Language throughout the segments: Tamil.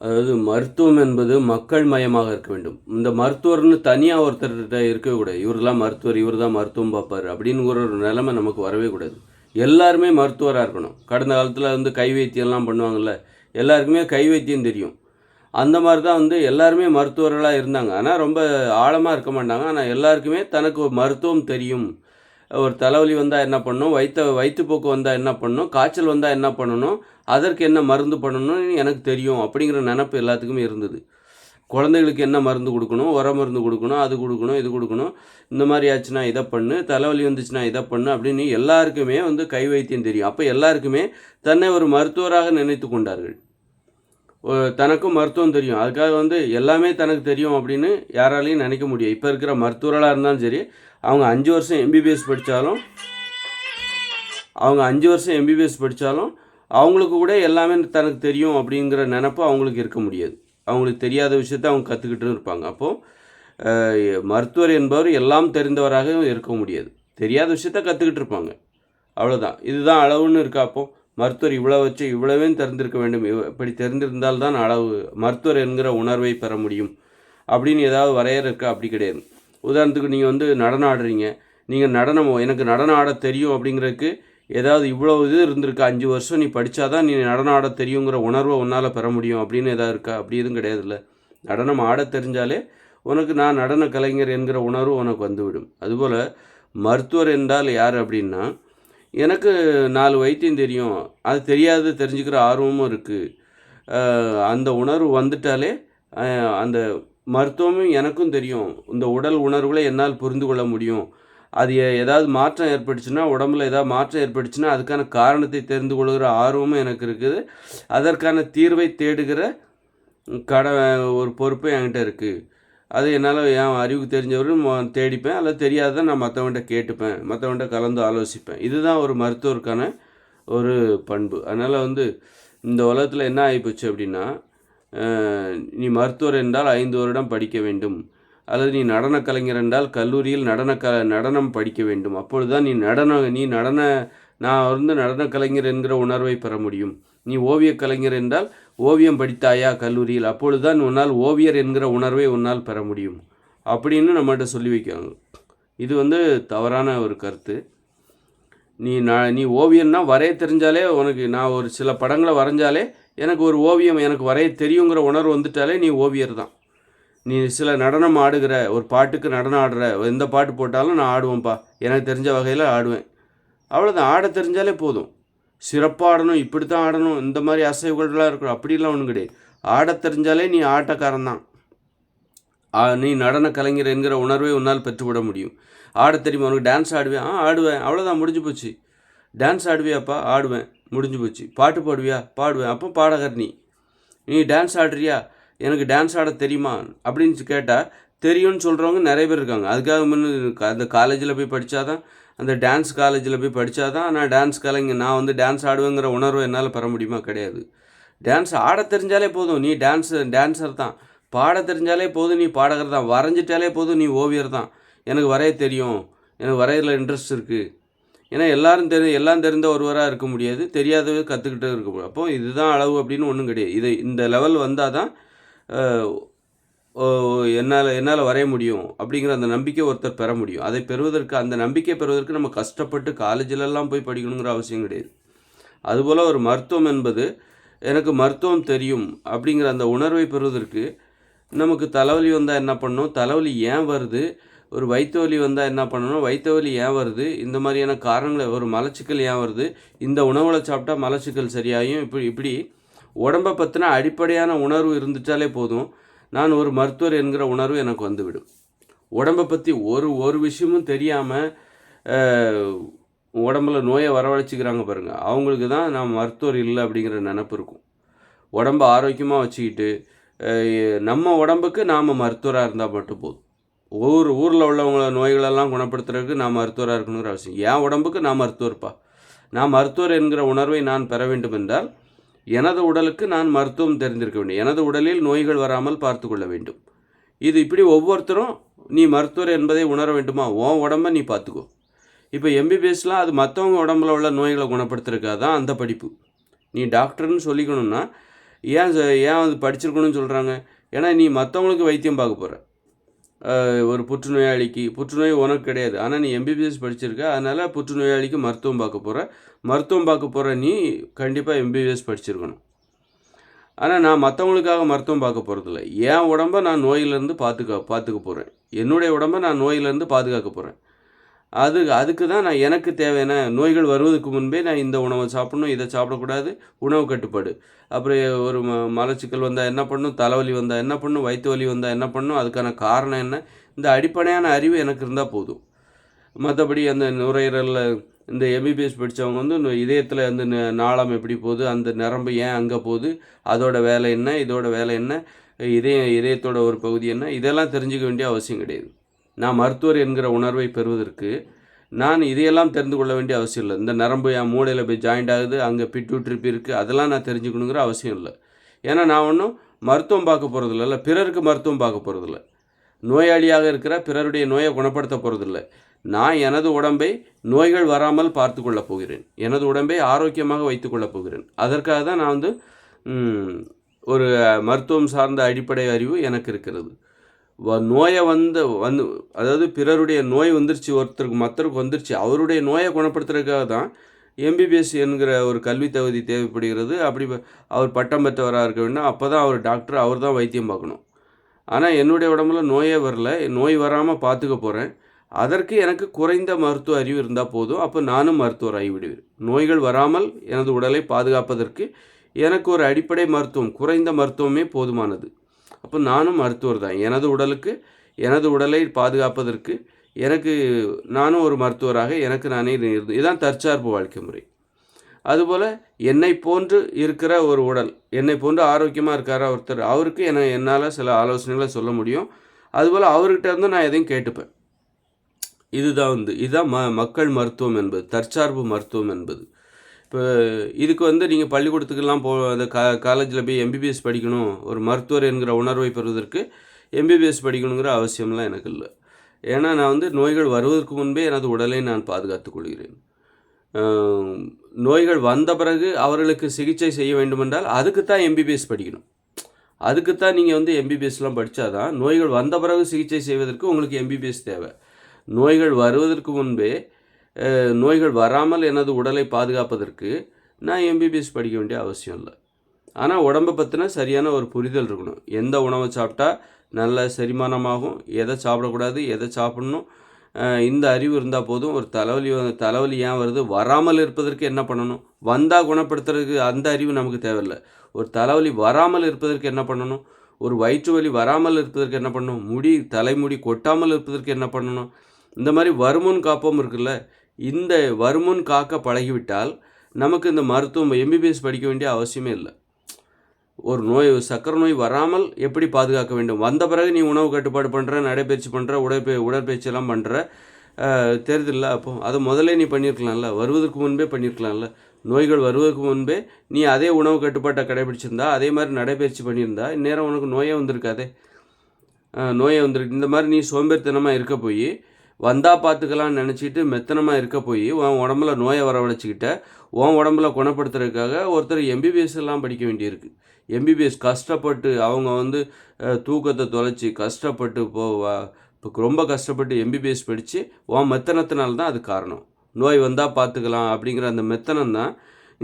அதாவது மருத்துவம் என்பது மக்கள் மயமாக இருக்க வேண்டும். இந்த மருத்துவர்னு தனியாக ஒருத்தர்கிட்ட இருக்கவே கூடாது. இவரெல்லாம் மருத்துவர் இவர் தான் மருத்துவம் பார்ப்பார் அப்படிங்கிற ஒரு நிலைமை நமக்கு வரவே கூடாது. எல்லாருமே மருத்துவராக இருக்கணும். கடந்த காலத்தில் வந்து கை வைத்தியம்லாம் பண்ணுவாங்கள்ல எல்லாருக்குமே கை வைத்தியம் தெரியும். அந்த மாதிரி தான் வந்து எல்லாருமே மருத்துவர்களாக இருந்தாங்க. ஆனால் ரொம்ப ஆழமாக இருக்க மாட்டாங்க. ஆனால் எல்லாருக்குமே தனக்கு மருத்துவம் தெரியும். ஒரு தலைவலி வந்தால் என்ன பண்ணணும் வயிற்ற வயிற்றுப்போக்கு வந்தால் என்ன பண்ணணும் காய்ச்சல் வந்தால் என்ன பண்ணணும்? அதற்கு என்ன மருந்து பண்ணணும்னு எனக்கு தெரியும் அப்படிங்கிற நினப்பு எல்லாத்துக்குமே இருந்தது. குழந்தைகளுக்கு என்ன மருந்து கொடுக்கணும்? உர மருந்து கொடுக்கணும் அது கொடுக்கணும் இது கொடுக்கணும். இந்த மாதிரி ஆச்சுன்னா இதை பண்ணு தலைவலி வந்துச்சுன்னா இதை பண்ணு அப்படின்னு எல்லாருக்குமே வந்து கை வைத்தியம் தெரியும். அப்போ எல்லாருக்குமே தன்னை ஒரு மருத்துவராக நினைத்து கொண்டார்கள். தனக்கும் மருத்துவம் தெரியும். அதுக்காக வந்து எல்லாமே தனக்கு தெரியும் அப்படின்னு யாராலையும் நினைக்க முடியும் இப்போ இருக்கிற மருத்துவர்களாக இருந்தாலும் சரி அவங்க அஞ்சு வருஷம் எம்பிபிஎஸ் படித்தாலும் அவங்க அஞ்சு வருஷம் எம்பிபிஎஸ் படித்தாலும் அவங்களுக்கு கூட எல்லாமே தனக்கு தெரியும் அப்படிங்கிற நினப்பு அவங்களுக்கு இருக்க முடியாது. அவங்களுக்கு தெரியாத விஷயத்த அவங்க கற்றுக்கிட்டு இருப்பாங்க. அப்போது மருத்துவர் என்பவர் எல்லாம் தெரிந்தவராக இருக்க முடியாது. தெரியாத விஷயத்த கற்றுக்கிட்டு இருப்பாங்க. அவ்வளோதான் இதுதான் அளவுன்னு இருக்கா அப்போது மருத்துவர் இவ்வளோ வச்சு இவ்வளவே தெரிந்திருக்க வேண்டும். இப்படி தெரிந்திருந்தால் தான் அளவு மருத்துவர் என்கிற உணர்வை பெற முடியும். அப்படின்னு ஏதாவது வரையறை இருக்கா? அப்படி கிடையாது. உதாரணத்துக்கு நீங்கள் வந்து நடனம் ஆடுறீங்க. நீங்கள் நடனம் எனக்கு நடனம் ஆட தெரியும் அப்படிங்கிறதுக்கு ஏதாவது இவ்வளோ இது இருந்திருக்கு? அஞ்சு வருஷம் நீ படித்தாதான் நீ நடனம் ஆட தெரியுங்கிற உணர்வை உன்னால் பெற முடியும் அப்படின்னு ஏதாவது இருக்கா? அப்படி எதுவும் கிடையாதுல்ல. நடனம் ஆட தெரிஞ்சாலே உனக்கு நான் நடன கலைஞர் என்கிற உணர்வு உனக்கு வந்துவிடும். அதுபோல் மருத்துவர் என்றால் யார் அப்படின்னா எனக்கு நாலு வைத்தியம் தெரியும். அது தெரியாது தெரிஞ்சுக்கிற ஆர்வமும் இருக்குது அந்த உணர்வு வந்துட்டாலே அந்த மருத்துவமும் எனக்கும் தெரியும். இந்த உடல் உணர்வுகளை என்னால் புரிந்து கொள்ள முடியும். அது ஏதாவது மாற்றம் ஏற்பட்டுச்சுன்னா உடம்புல ஏதாவது மாற்றம் ஏற்பட்டுச்சுன்னா அதுக்கான காரணத்தை தெரிந்து கொள்கிற ஆர்வமும் எனக்கு இருக்குது. அதற்கான தீர்வை தேடுகிற கட ஒரு பொறுப்பு என்கிட்ட இருக்குது அது என்னால் என் அறிவுக்கு தெரிஞ்சவரும் தேடிப்பேன். அல்லது தெரியாத நான் மற்றவன்கிட்ட கேட்டுப்பேன். மற்றவன்கிட்ட கலந்து ஆலோசிப்பேன். இதுதான் ஒரு மருத்துவருக்கான ஒரு பண்பு. அதனால் வந்து இந்த உலகத்தில் என்ன ஆகிப்போச்சு அப்படின்னா நீ மருத்துவர் என்றால் ஐந்து வருடம் படிக்க வேண்டும். அல்லது நீ நடன கலைஞர் என்றால் கல்லூரியில் நடன க நடனம் படிக்க வேண்டும். அப்பொழுதுதான் நீ நடன நீ நடன நான் வந்து நடன கலைஞர் என்கிற உணர்வை பெற முடியும். நீ ஓவியக் கலைஞர் என்றால் ஓவியம் படித்தாயா கல்லூரியில்? அப்பொழுதுதான் உன்னால் ஓவியர் என்கிற உணர்வை உன்னால் பெற முடியும். அப்படின்னு நம்மகிட்ட சொல்லி வைக்காங்க இது வந்து தவறான ஒரு கருத்து. நீ நான் நீ ஓவியம்னா வரைய தெரிஞ்சாலே உனக்கு நான் ஒரு சில படங்களை வரைஞ்சாலே எனக்கு ஒரு ஓவியம் எனக்கு வரைய தெரியுங்கிற உணர்வு வந்துட்டாலே நீ ஓவியர் தான். நீ சில நடனம் ஆடுகிற ஒரு பாட்டுக்கு நடனம் ஆடுற எந்த பாட்டு போட்டாலும் நான் ஆடுவேன்ப்பா. எனக்கு தெரிஞ்ச வகையில் ஆடுவேன். அவ்வளோதான் ஆட தெரிஞ்சாலே போதும். சிறப்பாக ஆடணும் இப்படி தான் ஆடணும் இந்த மாதிரி அசைவுகள்லாம் இருக்கணும் அப்படிலாம் ஒன்றும் கிடையாது. ஆட தெரிஞ்சாலே நீ ஆட்டக்காரன் தான். நீ நடன கலைஞர் என்கிற உணர்வை உன்னால் பெற்றுவிட முடியும். ஆட தெரியுமா? உனக்கு டான்ஸ் ஆடுவேன். ஆ ஆடுவேன். அவ்வளோதான் முடிஞ்சு போச்சு. டான்ஸ் ஆடுவியாப்பா? ஆடுவேன். முடிஞ்சு போச்சு. பாட்டு பாடுவியா? பாடுவேன். அப்போ பாடகர் நீ. நீ டான்ஸ் ஆடுறியா? எனக்கு டான்ஸ் ஆட தெரியுமா? அப்படின்னு கேட்டால் தெரியும்னு சொல்கிறவங்க நிறைய பேர் இருக்காங்க. அதுக்காக முன்னு அந்த காலேஜில் போய் படித்தாதான் அந்த டான்ஸ் காலேஜில் போய் படித்தாதான் நான் டான்ஸ் கலைங்க நான் வந்து டான்ஸ் ஆடுவேங்கிற உணர்வு என்னால் பெற முடியுமா? கிடையாது. டான்ஸ் ஆட தெரிஞ்சாலே போதும். நீ டான்ஸ் டான்ஸர் தான். பாட தெரிஞ்சாலே போதும். நீ பாடகர் தான். வரைஞ்சிட்டாலே போதும். நீ ஓவியர் தான். எனக்கு வரைய தெரியும். எனக்கு வரையில இன்ட்ரெஸ்ட் இருக்குது ஏன்னா எல்லாரும் தெரி எல்லாம் தெரிந்த ஒருவராக இருக்க முடியாது. தெரியாதவே கற்றுக்கிட்டு இருக்க முடியும் அப்போது இதுதான் அளவு அப்படின்னு ஒன்றும் கிடையாது. இது இந்த லெவல் வந்தால் தான் என்னால் என்னால் வரைய முடியும் அப்படிங்கிற அந்த நம்பிக்கை ஒருத்தர் பெற முடியும். அதை பெறுவதற்கு அந்த நம்பிக்கை பெறுவதற்கு நம்ம கஷ்டப்பட்டு காலேஜிலெல்லாம் போய் படிக்கணுங்கிற அவசியம் கிடையாது. அதுபோல் ஒரு மருத்துவம் என்பது எனக்கு மருத்துவம் தெரியும் அப்படிங்கிற அந்த உணர்வை பெறுவதற்கு நமக்கு தலைவலி வந்தால் என்ன பண்ணும் தலைவலி ஏன் வருது? ஒரு வயிற்று வலி வந்தால் என்ன பண்ணணும்? வயிற்று வலி ஏன் வருது? இந்த மாதிரியான காரணங்களை ஒரு மலச்சிக்கல் ஏன் வருது? இந்த உணவுகளை சாப்பிட்டா மலச்சிக்கல் சரியாகும் இப்படி இப்படி உடம்பை பற்றின அடிப்படையான உணர்வு இருந்துட்டாலே போதும். நான் ஒரு மருத்துவர் என்கிற உணர்வு எனக்கு வந்துவிடும். உடம்பை பற்றி ஒரு ஒரு விஷயமும் தெரியாமல் உடம்புல நோயை வரவழைச்சிக்கிறாங்க பாருங்கள் அவங்களுக்கு தான் நான் மருத்துவர் இல்லை அப்படிங்கிற நினப்பு இருக்கும். உடம்ப ஆரோக்கியமாக வச்சுக்கிட்டு நம்ம உடம்புக்கு நாம் மருத்துவராக இருந்தால் மட்டும் போதும். ஒவ்வொரு ஊரில் உள்ளவங்கள நோய்களெல்லாம் குணப்படுத்துறதுக்கு நான் மருத்துவராக இருக்கணுங்கிற அவசியம். என் உடம்புக்கு நான் மருத்துவர்ப்பா? நான் மருத்துவர் என்கிற உணர்வை நான் பெற வேண்டும் என்றால் எனது உடலுக்கு நான் மருத்துவம் தெரிந்திருக்க வேண்டும். எனது உடலில் நோய்கள் வராமல் பார்த்து கொள்ள வேண்டும். இது இப்படி ஒவ்வொருத்தரும் நீ மருத்துவர் என்பதை உணர வேண்டுமா? உன் உடம்ப நீ பார்த்துக்கோ. இப்போ எம்பிபிஎஸ்லாம் அது மற்றவங்க உடம்புல உள்ள நோய்களை குணப்படுத்துறதுக்காக தான் அந்த படிப்பு. நீ டாக்டர்னு சொல்லிக்கணும்னா ஏன் ஏன் அது படிச்சிருக்கணும்னு சொல்கிறாங்க ஏன்னா நீ மற்றவங்களுக்கு வைத்தியம் பார்க்க போகிற ஒரு புற்றுநோயாளிக்கு புற்றுநோய் உனக்கு கிடையாது. ஆனால் நீ எம்பிபிஎஸ் படிச்சிருக்க. அதனால் புற்றுநோயாளிக்கு மருத்துவம் பார்க்க போகிற மருத்துவம் பார்க்க போகிற நீ கண்டிப்பாக எம்பிபிஎஸ் படிச்சிருக்கணும். ஆனால் நான் மற்றவங்களுக்காக மருத்துவம் பார்க்க போகிறதில்ல என் உடம்ப நான் நோயிலேருந்து பார்த்துக்க பார்த்துக்க போகிறேன் என்னுடைய உடம்ப நான் நோயிலேருந்து பாதுகாக்க போகிறேன் அது அதுக்கு தான் நான் எனக்கு தேவையான நோய்கள் வருவதற்கு முன்பே நான் இந்த உணவை சாப்பிடணும் இதை சாப்பிடக்கூடாது உணவு கட்டுப்பாடு. அப்புறம் ஒரு ம மலச்சிக்கல் வந்தால் என்ன பண்ணும் தலைவலி வந்தால் என்ன பண்ணும் வயிற்று வலி வந்தால் என்ன பண்ணும் அதுக்கான காரணம் என்ன? இந்த அடிப்படையான அறிவு எனக்கு இருந்தால் போதும். மற்றபடி அந்த நுரையீரலில் இந்த எம்பிபிஎஸ் படித்தவங்க வந்து இதயத்தில் அந்த ந- நாளம் எப்படி போகுது அந்த நரம்பு ஏன் அங்கே போகுது அதோட வேலை என்ன இதோட வேலை என்ன இதய இதயத்தோட ஒரு பகுதி என்ன இதெல்லாம் தெரிஞ்சுக்க வேண்டிய அவசியம் கிடையாது. நான் மருத்துவர் என்கிற உணர்வை பெறுவதற்கு நான் இதையெல்லாம் தெரிந்து கொள்ள வேண்டிய அவசியம் இல்லை. இந்த நரம்பு என் மூளையில் போய் ஜாயிண்ட் ஆகுது அங்கே பிட்யூட்ரிப் இருக்குது அதெல்லாம் நான் தெரிஞ்சுக்கணுங்கிற அவசியம் இல்லை. ஏன்னா நான் ஒன்றும் மருத்துவம் பார்க்க போகிறதில்ல இல்லை பிறருக்கு மருத்துவம் பார்க்க போகிறதில்ல நோயாளியாக இருக்கிற பிறருடைய நோயை குணப்படுத்த போகிறதில்ல நான் எனது உடம்பை நோய்கள் வராமல் பார்த்து கொள்ளப் போகிறேன். எனது உடம்பை ஆரோக்கியமாக வைத்து கொள்ளப் போகிறேன். அதற்காக தான் நான் வந்து ஒரு மருத்துவம் சார்ந்த அடிப்படை அறிவு எனக்கு இருக்கிறது. நோயை வந்து வந்து அதாவது பிறருடைய நோய் வந்துருச்சு ஒருத்தருக்கு மற்றருக்கு வந்துருச்சு அவருடைய நோயை குணப்படுத்துறதுக்காக தான் எம்பிபிஎஸ் என்கிற ஒரு கல்வி தகுதி தேவைப்படுகிறது. அப்படி ப- அவர் பட்டம் பெற்றவராக இருக்க வேண்டும். அப்போ தான் அவர் டாக்டர் அவர் தான் வைத்தியம் பார்க்கணும். ஆனால் என்னுடைய உடம்புல நோயே வரல. நோய் வராமல் பார்த்துக்க போகிறேன் அதற்கு எனக்கு குறைந்த மருத்துவ அறிவு இருந்தால் போதும். அப்போ நானும் மருத்துவர் ஆகிவிடுவேன் நோய்கள் வராமல் எனது உடலை பாதுகாப்பதற்கு எனக்கு ஒரு அடிப்படை மருத்துவம் குறைந்த மருத்துவமே போதுமானது. அப்போ நானும் மருத்துவர் தான். எனது உடலுக்கு எனது உடலை பாதுகாப்பதற்கு எனக்கு நானும் ஒரு மருத்துவராக எனக்கு நானே இருந்து இதுதான் தற்சார்பு வாழ்க்கை முறை. அதுபோல் என்னை போன்று இருக்கிற ஒரு உடல் என்னை போன்று ஆரோக்கியமாக இருக்கார் ஒருத்தர் அவருக்கு என என்னால் சில ஆலோசனைகளை சொல்ல முடியும். அதுபோல் அவர்கிட்ட இருந்து நான் எதையும் கேட்டுப்பேன். இதுதான் வந்து இதுதான் ம மக்கள் மருத்துவம் என்பது தற்சார்பு மருத்துவம் என்பது. இப்போ இதுக்கு வந்து நீங்கள் பள்ளிக்கூடத்துக்கெல்லாம் போ அந்த கா காலேஜில் போய் எம்பிபிஎஸ் படிக்கணும் ஒரு மருத்துவர் என்கிற உணர்வை பெறுவதற்கு எம்பிபிஎஸ் படிக்கணுங்கிற அவசியம்லாம் எனக்கு இல்லை. ஏன்னா நான் வந்து நோய்கள் வருவதற்கு முன்பே எனது உடலை நான் பாதுகாத்துக் கொள்கிறேன். நோய்கள் வந்த பிறகு அவர்களுக்கு சிகிச்சை செய்ய வேண்டுமென்றால் அதுக்கு தான் எம்பிபிஎஸ் படிக்கணும். அதுக்கு தான் நீங்கள் வந்து எம்பிபிஎஸ்லாம் படித்தாதான் நோய்கள் வந்த பிறகு சிகிச்சை செய்வதற்கு உங்களுக்கு எம்பிபிஎஸ் தேவை. நோய்கள் வருவதற்கு முன்பே நோய்கள் வராமல் எனது உடலை பாதுகாப்பதற்கு நான் எம்பிபிஎஸ் படிக்க வேண்டிய அவசியம் இல்லை. ஆனால் உடம்பை பற்றின சரியான ஒரு புரிதல் இருக்கணும். எந்த உணவை சாப்பிட்டா நல்ல செரிமானமாகும் எதை சாப்பிடக்கூடாது எதை சாப்பிடணும் இந்த அறிவு இருந்தால் போதும். ஒரு தலைவலி தலைவலி ஏன் வருது? வராமல் இருப்பதற்கு என்ன பண்ணணும்? வந்தால் குணப்படுத்துறதுக்கு அந்த அறிவு நமக்கு தேவையில்லை. ஒரு தலைவலி வராமல் இருப்பதற்கு என்ன பண்ணணும்? ஒரு வயிற்று வலி வராமல் இருப்பதற்கு என்ன பண்ணணும்? முடி தலைமுடி கொட்டாமல் இருப்பதற்கு என்ன பண்ணணும்? இந்த மாதிரி வருமுன் காப்போம் இருக்குல்ல? இந்த வருமுன் காக்க பழகிவிட்டால் நமக்கு இந்த மருத்துவம் எம்பிபிஎஸ் படிக்க வேண்டிய அவசியமே இல்லை. ஒரு நோய் சக்கரை நோய் வராமல் எப்படி பாதுகாக்க வேண்டும்? வந்த பிறகு நீ உணவு கட்டுப்பாடு பண்ணுற நடைபயிற்சி பண்ணுற உடற்பய உடற்பயிற்சியெல்லாம் பண்ணுற தெரியுதுல்ல அப்போ. அதை முதலே நீ பண்ணியிருக்கலாம்ல. வருவதற்கு முன்பே பண்ணியிருக்கலாம்ல. நோய்கள் வருவதற்கு முன்பே நீ அதே உணவு கட்டுப்பாட்டை கடைபிடிச்சிருந்தா அதே மாதிரி நடைபயிற்சி பண்ணியிருந்தா இந்நேரம் உனக்கு நோயே வந்திருக்காதே. நோயே வந்திருக்கு. இந்த மாதிரி நீ சோம்பேறித்தனமாக இருக்க போய் வந்தால் பார்த்துக்கலாம்னு நினச்சிட்டு மெத்தனமாக இருக்க போய் உன் உடம்புல நோயை வரவழைச்சிக்கிட்ட உன் உடம்புல குணப்படுத்துறதுக்காக ஒருத்தர் எம்பிபிஎஸ் எல்லாம் படிக்க வேண்டியிருக்கு. எம்பிபிஎஸ் கஷ்டப்பட்டு அவங்க வந்து தூக்கத்தை தொலைச்சி கஷ்டப்பட்டு போ இப்போ ரொம்ப கஷ்டப்பட்டு எம்பிபிஎஸ் படித்து உன் மெத்தனத்தினால தான் அது காரணம். நோய் வந்தால் பார்த்துக்கலாம் அப்படிங்கிற அந்த மெத்தனம் தான்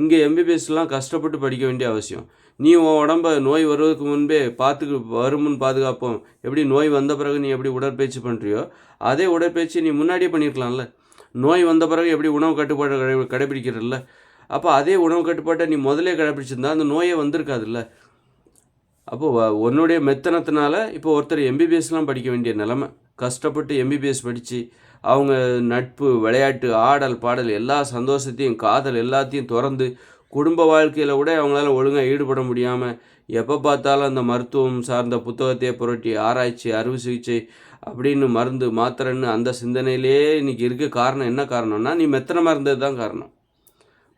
இங்கே எம்பிபிஎஸ்லாம் கஷ்டப்பட்டு படிக்க வேண்டிய அவசியம். நீ உன் உடம்ப நோய் வருவதற்கு முன்பே பார்த்துக்கு வருமுன் பாதுகாப்போம். எப்படி நோய் வந்த பிறகு நீ எப்படி உடற்பயிற்சி பண்ணுறியோ அதே உடற்பயிற்சி நீ முன்னாடியே பண்ணியிருக்கலாம்ல நோய் வந்த பிறகு எப்படி உணவு கட்டுப்பாடு கடை கடைபிடிக்கிறல்ல. அப்போ அதே உணவு கட்டுப்பாட்டை நீ முதலே கடைபிடிச்சிருந்தா அந்த நோயே வந்திருக்காதுல்ல. அப்போது உன்னுடைய மெத்தனத்தினால இப்போ ஒருத்தர் எம்பிபிஎஸ்லாம் படிக்க வேண்டிய நிலமை. கஷ்டப்பட்டு எம்பிபிஎஸ் படித்து அவங்க நட்பு விளையாட்டு ஆடல் பாடல் எல்லா சந்தோஷத்தையும் காதல் எல்லாத்தையும் திறந்து குடும்ப வாழ்க்கையில் கூட அவங்களால ஒழுங்காக ஈடுபட முடியாமல் எப்போ பார்த்தாலும் அந்த மருத்துவம் சார்ந்த புத்தகத்தையே புரட்டி ஆராய்ச்சி அறுவை சிகிச்சை அப்படின்னு மருந்து மாத்திரைன்னு அந்த சிந்தனையிலே இன்னைக்கு இருக்க காரணம் என்ன காரணம்னா நீ மெத்தனமாக இருந்தது தான் காரணம்.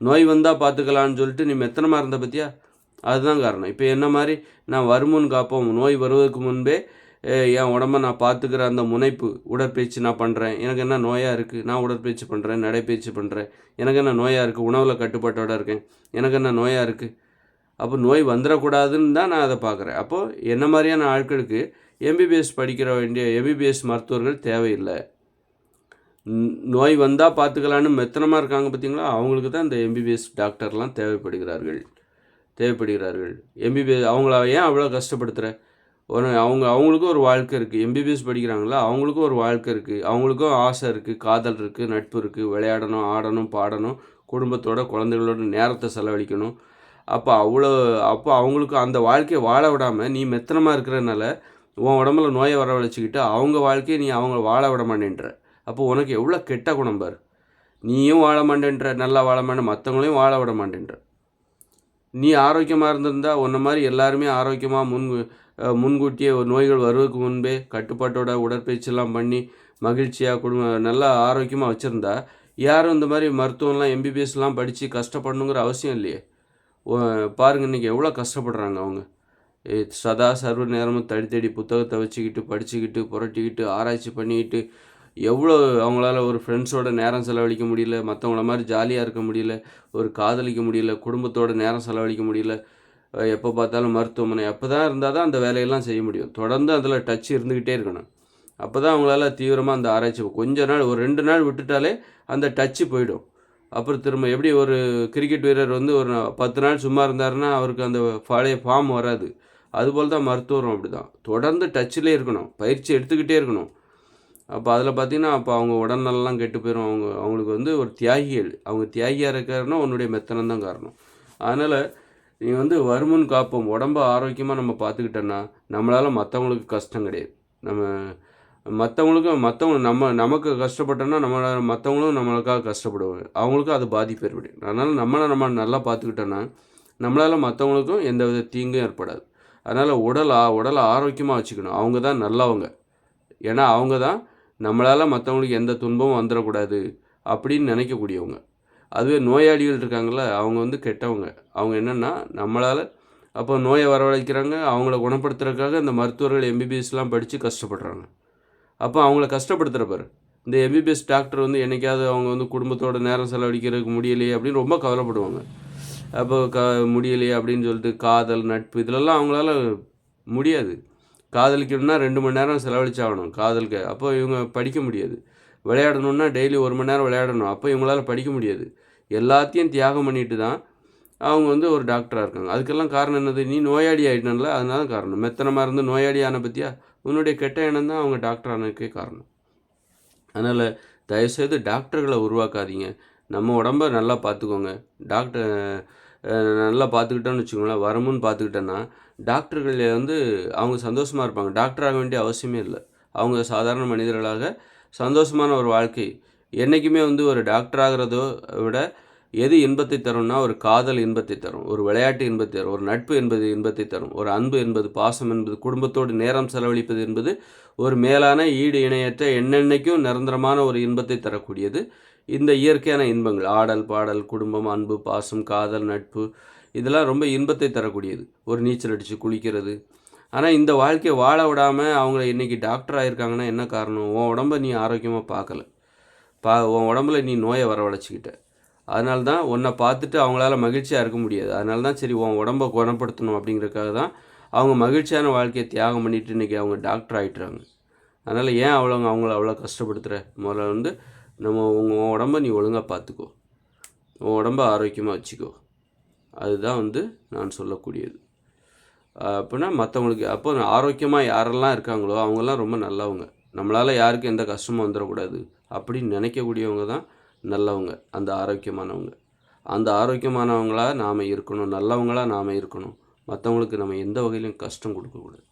நோய் வந்தால் பார்த்துக்கலான்னு சொல்லிட்டு நீ மெத்தனமாக இருந்த பற்றியா அதுதான் காரணம். இப்போ என்ன மாதிரி? நான் வருமுன் காப்போம் நோய் வருவதற்கு முன்பே என் உடம்ப நான் பார்த்துக்கிற அந்த முனைப்பு உடற்பயிற்சி நான் பண்ணுறேன் எனக்கு என்ன நோயாக இருக்குது நான் உடற்பயிற்சி பண்ணுறேன் நடைப்பயிற்சி பண்ணுறேன் எனக்கு என்ன நோயாக இருக்குது உணவில் கட்டுப்பாட்டோடு இருக்கேன். எனக்கு என்ன நோயாக இருக்குது அப்போ நோய் வந்துடக்கூடாதுன்னு தான் நான் அதை பார்க்குறேன். அப்போது என்ன மாதிரியான ஆட்களுக்கு எம்பிபிஎஸ் படிக்கிற வேண்டிய எம்பிபிஎஸ் மருத்துவர்கள் தேவையில்லை. நோய் வந்தால் பார்த்துக்கலான்னு மெத்தனமாக இருக்காங்க பார்த்தீங்களா? அவங்களுக்கு தான் இந்த எம்பிபிஎஸ் டாக்டர்லாம் தேவைப்படுகிறார்கள். தேவைப்படுகிறார்கள். எம்பிபிஎஸ் அவங்கள ஏன் அவ்வளோ கஷ்டப்படுத்துகிற ஒரு அவங்க அவங்களுக்கும் ஒரு வாழ்க்கை இருக்குது எம்பிபிஎஸ் படிக்கிறாங்களா? அவங்களுக்கும் ஒரு வாழ்க்கை இருக்குது அவங்களுக்கும் ஆசை இருக்குது காதல் இருக்குது நட்பு இருக்குது விளையாடணும் ஆடணும் பாடணும். குடும்பத்தோட குழந்தைகளோட நேரத்தை செலவழிக்கணும். அப்போ அவ்வளோ அப்போ அவங்களுக்கு அந்த வாழ்க்கையை வாழ விடாமல் நீ மெத்தனமாக இருக்கிறனால உன் உடம்புல நோயை வரவழைச்சிக்கிட்டு அவங்க வாழ்க்கையை நீ அவங்க வாழ விட மாட்டேன்ற. அப்போ உனக்கு எவ்வளோ கெட்ட குணம் நீயும் வாழ மாட்டேன்ற. நல்லா வாழ மாட்டேன். மற்றவங்களையும் வாழ விட மாட்டேன்ற. நீ ஆரோக்கியமாக இருந்திருந்தா உன்ன மாதிரி எல்லாருமே ஆரோக்கியமாக முன் முன்கூட்டியே நோய்கள் வருவதற்கு முன்பே கட்டுப்பாட்டோட உடற்பயிற்சியெல்லாம் பண்ணி மகிழ்ச்சியாக குடும்ப நல்லா ஆரோக்கியமாக வச்சுருந்தா யாரும் இந்த மாதிரி மருத்துவம்லாம் எம்பிபிஎஸ்லாம் படித்து கஷ்டப்படணுங்கிற அவசியம் இல்லையே. பாருங்கள் பாருங்க இன்றைக்கி எவ்வளோ கஷ்டப்படுறாங்க அவங்க. சதா சர்வ நேரமும் தடி தேடி புத்தகத்தை வச்சுக்கிட்டு படிச்சுக்கிட்டு புரட்டிக்கிட்டு ஆராய்ச்சி பண்ணிக்கிட்டு எவ்வளோ அவங்களால ஒரு ஃப்ரெண்ட்ஸோட நேரம் செலவழிக்க முடியல மற்றவங்கள மாதிரி ஜாலியாக இருக்க முடியல ஒரு காதலிக்க முடியல குடும்பத்தோட நேரம் செலவழிக்க முடியல எப்போ பார்த்தாலும் மருத்துவமனை அப்போ தான் இருந்தால் தான் அந்த வேலையெல்லாம் செய்ய முடியும். தொடர்ந்து அதில் டச் இருந்துக்கிட்டே இருக்கணும். அப்போ தான் அவங்களால தீவிரமாக அந்த ஆராய்ச்சி கொஞ்ச நாள் ஒரு ரெண்டு நாள் விட்டுட்டாலே அந்த டச்சு போயிடும். அப்புறம் திரும்ப எப்படி ஒரு கிரிக்கெட் வீரர் வந்து ஒரு பத்து நாள் சும்மா இருந்தாருன்னா அவருக்கு அந்த பழைய ஃபார்ம் வராது. அதுபோல் தான் மருத்துவரும் அப்படி தான் தொடர்ந்து டச்சிலே இருக்கணும். பயிற்சி எடுத்துக்கிட்டே இருக்கணும். அப்போ அதில் பார்த்தீங்கன்னா அப்போ அவங்க உடல்நலம்லாம் கெட்டு போயிடும் அவங்க அவங்களுக்கு வந்து ஒரு தியாகிகள். அவங்க தியாகியாக இருக்காருன்னா உன்னுடைய மெத்தனம் தான் காரணம். அதனால் நீ வந்து வருமுன் காப்போம். உடம்ப ஆரோக்கியமாக நம்ம பார்த்துக்கிட்டோன்னா நம்மளால் மற்றவங்களுக்கு கஷ்டம் கிடையாது. நம்ம மற்றவங்களுக்கும் மற்றவங்க நம்ம நமக்கு கஷ்டப்பட்டோன்னா நம்மள மற்றவங்களும் நம்மளுக்காக கஷ்டப்படுவாங்க. அவங்களுக்கும் அது பாதிப்பு ஏற்படும். அதனால் நம்மளை நம்ம நல்லா பார்த்துக்கிட்டோன்னா நம்மளால் மற்றவங்களுக்கும் எந்த வித தீங்கும் ஏற்படாது. அதனால் உடல் உடலை ஆரோக்கியமாக வச்சுக்கணும். அவங்க தான் நல்லவங்க. ஏன்னா அவங்க தான் நம்மளால் மற்றவங்களுக்கு எந்த துன்பமும் வந்துடக்கூடாது அப்படின்னு நினைக்கக்கூடியவங்க. அதுவே நோயாளிகள் இருக்காங்கள அவங்க வந்து கெட்டவங்க. அவங்க என்னென்னா நம்மளால் அப்போ நோயை வரவழைக்கிறாங்க அவங்கள குணப்படுத்துறதுக்காக இந்த மருத்துவர்கள் எம்பிபிஎஸ்லாம் படித்து கஷ்டப்படுறாங்க. அப்போ அவங்கள கஷ்டப்படுத்துகிறப்பார் இந்த எம்பிபிஎஸ் டாக்டர் வந்து என்னைக்காவது அவங்க வந்து குடும்பத்தோட நேரம் செலவழிக்கிறதுக்கு முடியலையே அப்படின்னு ரொம்ப கவலைப்படுவாங்க. அப்போ க முடியலையே அப்படின்னு சொல்லிட்டு காதல் நட்பு இதிலெல்லாம் அவங்களால முடியாது. காதலிக்கணும்னா ரெண்டு மணி நேரம் செலவழிச்சாகணும். காதலுக்கு. அப்போ இவங்க படிக்க முடியாது. விளையாடணுன்னா டெய்லி ஒரு மணி நேரம் விளையாடணும். அப்போ இவங்களால் படிக்க முடியாது. எல்லாத்தையும் தியாகம் பண்ணிட்டு தான் அவங்க வந்து ஒரு டாக்டராக இருக்காங்க. அதுக்கெல்லாம் காரணம் என்னது? நீ நோயாளி ஆகிட்டல அதனால காரணம். மெத்தனமாக இருந்து நோயாளி ஆன பற்றியா உன்னுடைய கெட்ட எண்ணம் தான் அவங்க டாக்டர் ஆனதுக்கே காரணம். அதனால் தயவுசெய்து டாக்டர்களை உருவாக்காதீங்க. நம்ம உடம்ப நல்லா பார்த்துக்கோங்க. டாக்டர் நல்லா பார்த்துக்கிட்டோன்னு வச்சுக்கோங்களேன் வரமுன்னு பார்த்துக்கிட்டோன்னா டாக்டர்கள் வந்து அவங்க சந்தோஷமாக இருப்பாங்க. டாக்டர் ஆக வேண்டிய அவசியமே இல்லை. அவங்க சாதாரண மனிதர்களாக சந்தோஷமான ஒரு வாழ்க்கை. என்றைக்குமே வந்து ஒரு டாக்டர் ஆகிறதோ விட எது இன்பத்தை தரும்னா ஒரு காதல் இன்பத்தை தரும் ஒரு விளையாட்டு இன்பத்தை தரும் ஒரு நட்பு என்பது இன்பத்தை தரும் ஒரு அன்பு என்பது பாசம் என்பது குடும்பத்தோடு நேரம் செலவழிப்பது என்பது ஒரு மேலான ஈடு இணையற்ற என்னென்னைக்கும் நிரந்தரமான ஒரு இன்பத்தை தரக்கூடியது. இந்த இயற்கையான இன்பங்கள் ஆடல் பாடல் குடும்பம் அன்பு பாசம் காதல் நட்பு இதெல்லாம் ரொம்ப இன்பத்தை தரக்கூடியது. ஒரு நீச்சல் அடித்து குளிக்கிறது. ஆனால் இந்த வாழ்க்கையை வாழ விடாமல் அவங்கள இன்றைக்கி டாக்டர் ஆகியிருக்காங்கன்னா என்ன காரணம்? உன் உடம்ப நீ ஆரோக்கியமாக பார்க்கல. பா உன் உடம்புல நீ நோயை வரவழைச்சிக்கிட்ட. அதனால தான் உன்னை பார்த்துட்டு அவங்களால மகிழ்ச்சியாக இருக்க முடியாது. அதனால தான் சரி உன் உடம்ப குணப்படுத்தணும் அப்படிங்கிறதுக்காக தான் அவங்க மகிழ்ச்சியான வாழ்க்கையை தியாகம் பண்ணிட்டு இன்றைக்கி அவங்க டாக்டர் ஆகிட்டுறாங்க அதனால் ஏன் அவ்வளோ அவங்கள அவ்வளோ கஷ்டப்படுத்துகிற முதல்ல வந்து நம்ம உங்கள் உன் உடம்ப நீ ஒழுங்காக பார்த்துக்கோ உன் உடம்ப ஆரோக்கியமாக வச்சுக்கோ. அதுதான் வந்து நான் சொல்லக்கூடியது. அப்படின்னா மற்றவங்களுக்கு அப்போ ஆரோக்கியமாக யாரெல்லாம் இருக்காங்களோ அவங்கெல்லாம் ரொம்ப நல்லவங்க. நம்மளால் யாருக்கும் எந்த கஷ்டமும் வந்துடக்கூடாது அப்படின்னு நினைக்கக்கூடியவங்க தான் நல்லவங்க. அந்த ஆரோக்கியமானவங்க. அந்த ஆரோக்கியமானவங்களாக நாம் இருக்கணும். நல்லவங்களாக நாம் இருக்கணும். மற்றவங்களுக்கு நம்ம எந்த வகையிலும் கஷ்டம் கொடுக்கக்கூடாது.